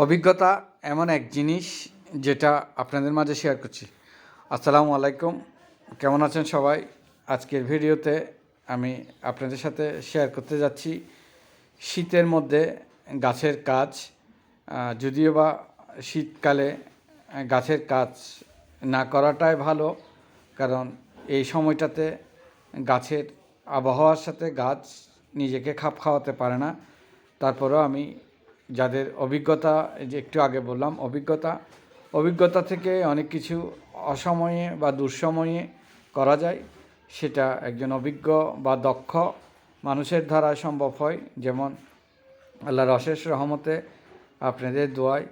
অভিজ্ঞতা এমন এক জিনিস যেটা আপনাদের মাঝে শেয়ার করছি। আসসালামু আলাইকুম, কেমন আছেন সবাই? আজকের ভিডিওতে আমি আপনাদের সাথে শেয়ার করতে যাচ্ছি শীতের মধ্যে গাছের কাজ। যদিও বা শীতকালে গাছের কাজ না করাটাই ভালো, কারণ এই সময়টাতে গাছের আবহাওয়ার সাথে গাছ নিজেকে খাপ খাওয়াতে পারে না। তারপরেও আমি যাদের অভিজ্ঞতা যে একটু আগে বললাম, অভিজ্ঞতা অভিজ্ঞতা থেকে অনেক কিছু অসময়ে বা দুঃসময়ে করা যায়। সেটা একজন অভিজ্ঞ বা দক্ষ মানুষের দ্বারা সম্ভব হয়। যেমন আল্লাহর অশেষ রহমতে আপনাদের দোয়ায়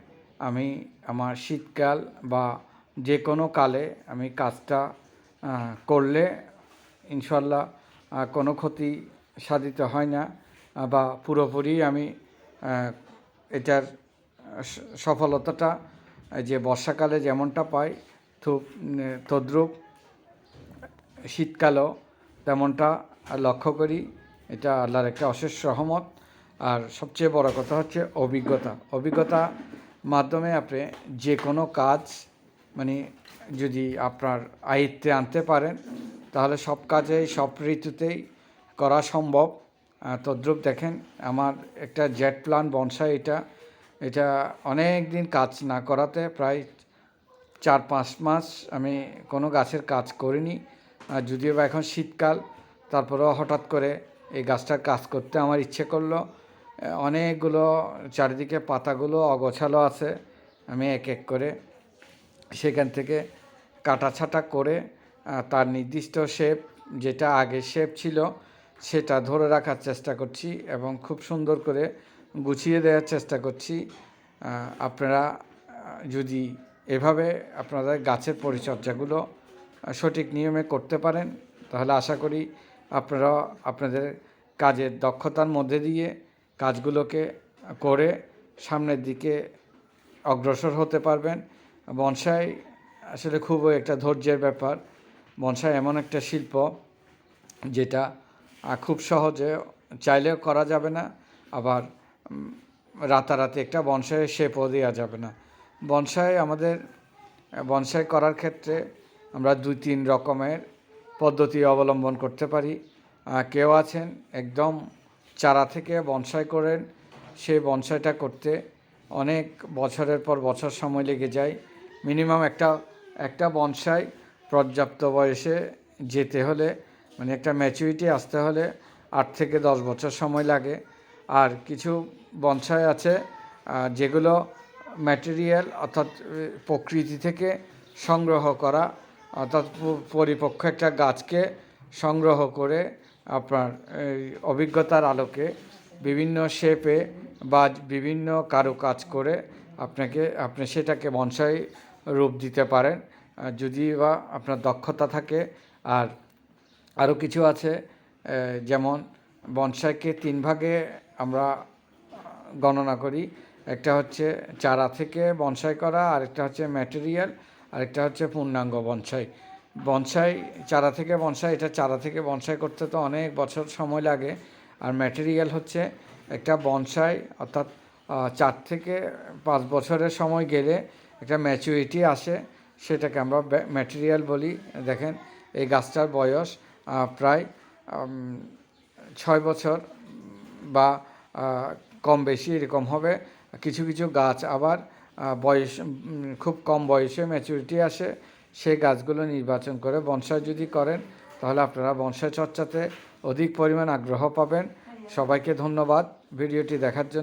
আমি আমার শীতকাল বা যে কোনো কালে আমি কাজটা করলে ইনশাল্লাহ কোনো ক্ষতি সাধিত হয় না, বা পুরোপুরি আমি এটার সফলতাটা যে বর্ষাকালে যেমনটা পাই তদ্রূপ, শীতকালেও তেমনটা লক্ষ্য করি। এটা আল্লাহর একটা অশেষ সহমত আর সবচেয়ে বড় কথা হচ্ছে অভিজ্ঞতা। অভিজ্ঞতা মাধ্যমে আপনি যে কোনো কাজ মানে যদি আপনার আয়ত্তে আনতে পারেন, তাহলে সব কাজেই, সব ঋতুতেই করা সম্ভব। তদ্রূপ দেখেন, আমার একটা জেট প্লান বনসাই এটা এটা অনেক দিন কাজ না করাতে প্রায় চার পাঁচ মাস আমি কোনো গাছের কাজ করিনি। আর যদিও বা এখন শীতকাল, তারপরেও হঠাৎ করে এই গাছটার কাজ করতে আমার ইচ্ছে করল। অনেকগুলো চারিদিকে পাতাগুলো অগোছালো আছে, আমি এক এক করে সেখান থেকে কাটা ছাটা করে তার নির্দিষ্ট শেপ যেটা আগের শেপ ছিল সেটা ধরে রাখার চেষ্টা করছি এবং খুব সুন্দর করে গুছিয়ে দেওয়ার চেষ্টা করছি। আপনারা যদি এভাবে আপনাদের গাছের পরিচর্যাগুলো সঠিক নিয়মে করতে পারেন, তাহলে আশা করি আপনারা আপনাদের কাজের দক্ষতার মধ্যে দিয়ে কাজগুলোকে করে সামনের দিকে অগ্রসর হতে পারবেন। বনসাই আসলে খুব একটা ধৈর্যের ব্যাপার। বনসাই এমন একটা শিল্প যেটা খুব সহজে চাইলেও করা যাবে না, আবার রাতারাতি একটা বনসাইয়ের শেপও দেওয়া যাবে না। বনসাই আমাদের, বনসাই করার ক্ষেত্রে আমরা দুই তিন রকমের পদ্ধতি অবলম্বন করতে পারি। কেউ আছেন একদম চারা থেকে বনসাই করেন সেই বনসাইটা করতে অনেক বছরের পর বছর সময় লেগে যায়। মিনিমাম একটা একটা বনসাই পর্যাপ্ত বয়সে যেতে হলে মানে একটা ম্যাচুরিটি আসতে হলে আট থেকে দশ বছর সময় লাগে। আর কিছু বনসাই আছে যেগুলো ম্যাটেরিয়াল অর্থাৎ প্রকৃতি থেকে সংগ্রহ করা, অর্থাৎ প- পরিপক্ক একটা গাছকে সংগ্রহ করে আপনার অভিজ্ঞতার আলোকে বিভিন্ন শেপে বা বিভিন্ন কারুকাজ করে আপনাকে, আপনি সেটাকে বনসাই রূপ দিতে পারেন। যদি বা আপনার দক্ষতা থাকে আর আরও কিছু আছে যেমন বনসাইকে তিন ভাগে আমরা গণনা করি। একটা হচ্ছে চারা থেকে বনসাই করা, আরেকটা হচ্ছে ম্যাটেরিয়াল আরেকটা হচ্ছে পূর্ণাঙ্গ বনসাই। বনসাই চারা থেকে বনসাই, এটা চারা থেকে বনসাই করতে তো অনেক বছর সময় লাগে। আর ম্যাটেরিয়াল হচ্ছে একটা বনসাই, অর্থাৎ চার থেকে পাঁচ বছরের সময় গেলে একটা ম্যাচুরিটি আসে। সেটাকে আমরা ম্যাটেরিয়াল বলি। দেখেন, এই গাছটার বয়স প্রায় ছয় বছর বা কম বেশি এরকম হবে। কিছু কিছু গাছ আবার বয়স খুব কম বয়সে ম্যাচুরিটি আসে, সেই গাছগুলো নির্বাচন করে বনসাই যদি করেন, তাহলে আপনারা বনসাই চর্চাতে অধিক পরিমাণ আগ্রহ পাবেন। সবাইকে ধন্যবাদ ভিডিওটি দেখার জন্য।